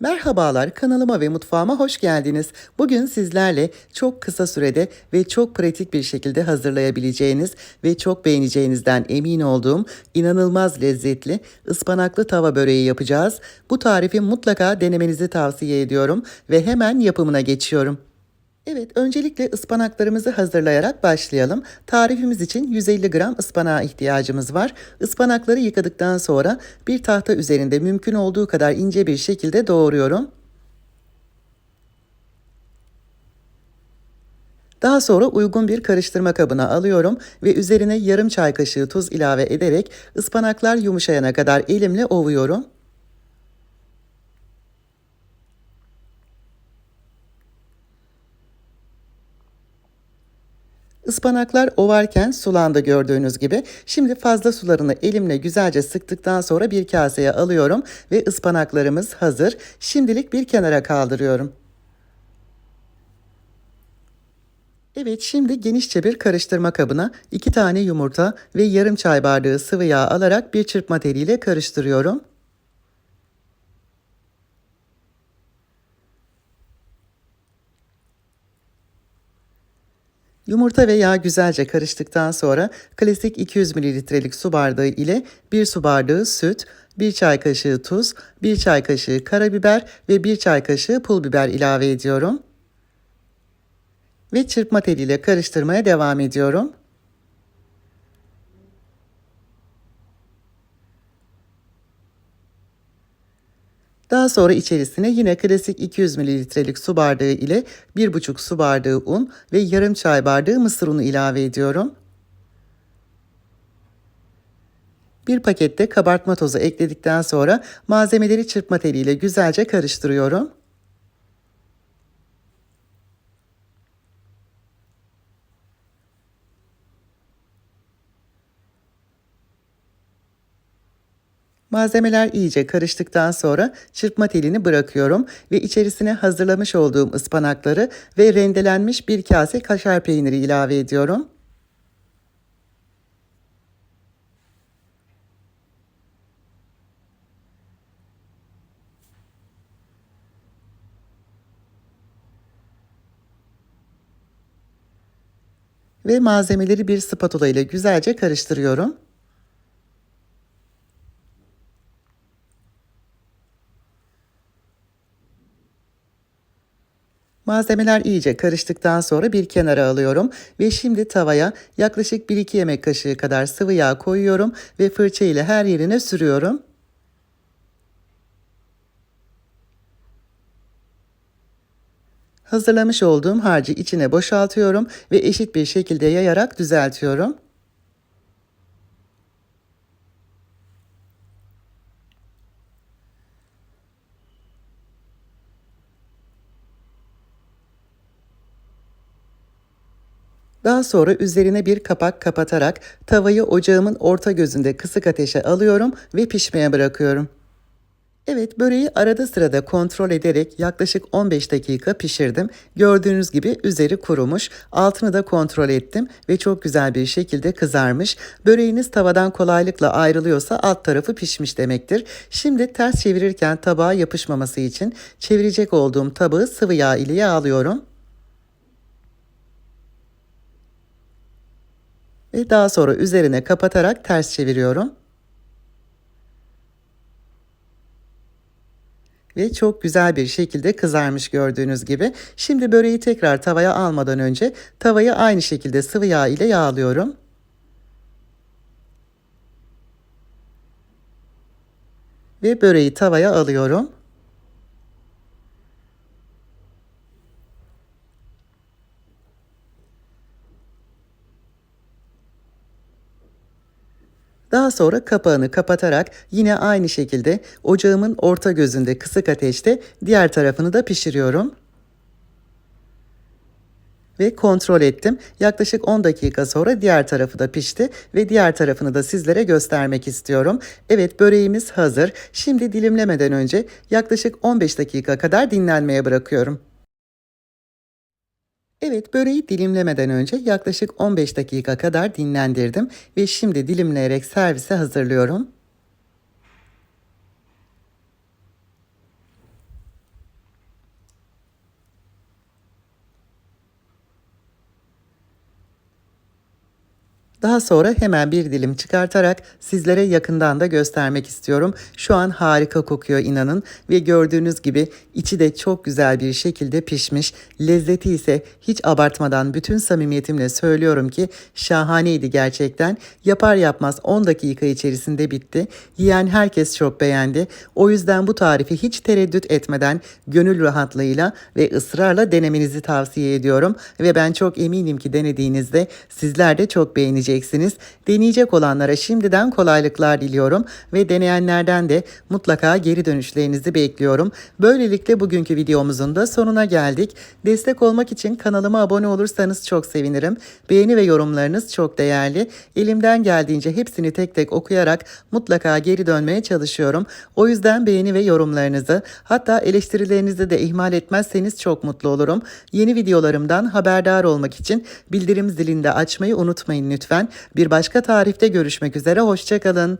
Merhabalar, kanalıma ve mutfağıma hoş geldiniz. Bugün sizlerle çok kısa sürede ve çok pratik bir şekilde hazırlayabileceğiniz ve çok beğeneceğinizden emin olduğum inanılmaz lezzetli ıspanaklı tava böreği yapacağız. Bu tarifi mutlaka denemenizi tavsiye ediyorum ve hemen yapımına geçiyorum. Evet, öncelikle ıspanaklarımızı hazırlayarak başlayalım. Tarifimiz için 150 gram ıspanağa ihtiyacımız var. Ispanakları yıkadıktan sonra bir tahta üzerinde mümkün olduğu kadar ince bir şekilde doğruyorum. Daha sonra uygun bir karıştırma kabına alıyorum ve üzerine yarım çay kaşığı tuz ilave ederek ıspanaklar yumuşayana kadar elimle ovuyorum. Ispanaklar ovarken sulandı gördüğünüz gibi. Şimdi fazla sularını elimle güzelce sıktıktan sonra bir kaseye alıyorum ve ıspanaklarımız hazır. Şimdilik bir kenara kaldırıyorum. Evet şimdi genişçe bir karıştırma kabına 2 tane yumurta ve yarım çay bardağı sıvı yağ alarak bir çırpma teliyle karıştırıyorum. Yumurta ve yağ güzelce karıştıktan sonra klasik 200 mililitrelik su bardağı ile 1 su bardağı süt, 1 çay kaşığı tuz, 1 çay kaşığı karabiber ve 1 çay kaşığı pul biber ilave ediyorum. Ve çırpma teliyle karıştırmaya devam ediyorum. Daha sonra içerisine yine klasik 200 mililitrelik su bardağı ile 1,5 su bardağı un ve yarım çay bardağı mısır unu ilave ediyorum. Bir pakette kabartma tozu ekledikten sonra malzemeleri çırpma teliyle güzelce karıştırıyorum. Malzemeler iyice karıştıktan sonra çırpma telini bırakıyorum ve içerisine hazırlamış olduğum ıspanakları ve rendelenmiş bir kase kaşar peyniri ilave ediyorum. Ve malzemeleri bir spatula ile güzelce karıştırıyorum. Malzemeler iyice karıştıktan sonra bir kenara alıyorum ve şimdi tavaya yaklaşık 1-2 yemek kaşığı kadar sıvı yağ koyuyorum ve fırça ile her yerine sürüyorum. Hazırlamış olduğum harcı içine boşaltıyorum ve eşit bir şekilde yayarak düzeltiyorum. Daha sonra üzerine bir kapak kapatarak tavayı ocağımın orta gözünde kısık ateşe alıyorum ve pişmeye bırakıyorum. Evet böreği arada sırada kontrol ederek yaklaşık 15 dakika pişirdim. Gördüğünüz gibi üzeri kurumuş. Altını da kontrol ettim ve çok güzel bir şekilde kızarmış. Böreğiniz tavadan kolaylıkla ayrılıyorsa alt tarafı pişmiş demektir. Şimdi ters çevirirken tabağa yapışmaması için çevirecek olduğum tabağı sıvı yağ ile yağlıyorum. Ve daha sonra üzerine kapatarak ters çeviriyorum. Ve çok güzel bir şekilde kızarmış gördüğünüz gibi. Şimdi böreği tekrar tavaya almadan önce tavayı aynı şekilde sıvı yağ ile yağlıyorum. Ve böreği tavaya alıyorum. Daha sonra kapağını kapatarak yine aynı şekilde ocağımın orta gözünde kısık ateşte diğer tarafını da pişiriyorum. Ve kontrol ettim. Yaklaşık 10 dakika sonra diğer tarafı da pişti ve diğer tarafını da sizlere göstermek istiyorum. Evet böreğimiz hazır. Şimdi dilimlemeden önce yaklaşık 15 dakika kadar dinlenmeye bırakıyorum. Evet böreği dilimlemeden önce yaklaşık 15 dakika kadar dinlendirdim ve şimdi dilimleyerek servise hazırlıyorum. Daha sonra hemen bir dilim çıkartarak sizlere yakından da göstermek istiyorum. Şu an harika kokuyor inanın ve gördüğünüz gibi içi de çok güzel bir şekilde pişmiş. Lezzeti ise hiç abartmadan bütün samimiyetimle söylüyorum ki şahaneydi gerçekten. Yapar yapmaz 10 dakika içerisinde bitti. Yiyen herkes çok beğendi. O yüzden bu tarifi hiç tereddüt etmeden gönül rahatlığıyla ve ısrarla denemenizi tavsiye ediyorum. Ve ben çok eminim ki denediğinizde sizler de çok beğeneceksiniz. Deneyecek olanlara şimdiden kolaylıklar diliyorum ve deneyenlerden de mutlaka geri dönüşlerinizi bekliyorum. Böylelikle bugünkü videomuzun da sonuna geldik. Destek olmak için kanalıma abone olursanız çok sevinirim. Beğeni ve yorumlarınız çok değerli. Elimden geldiğince hepsini tek tek okuyarak mutlaka geri dönmeye çalışıyorum. O yüzden beğeni ve yorumlarınızı hatta eleştirilerinizi de ihmal etmezseniz çok mutlu olurum. Yeni videolarımdan haberdar olmak için bildirim zilini de açmayı unutmayın lütfen. Bir başka tarifte görüşmek üzere. Hoşçakalın.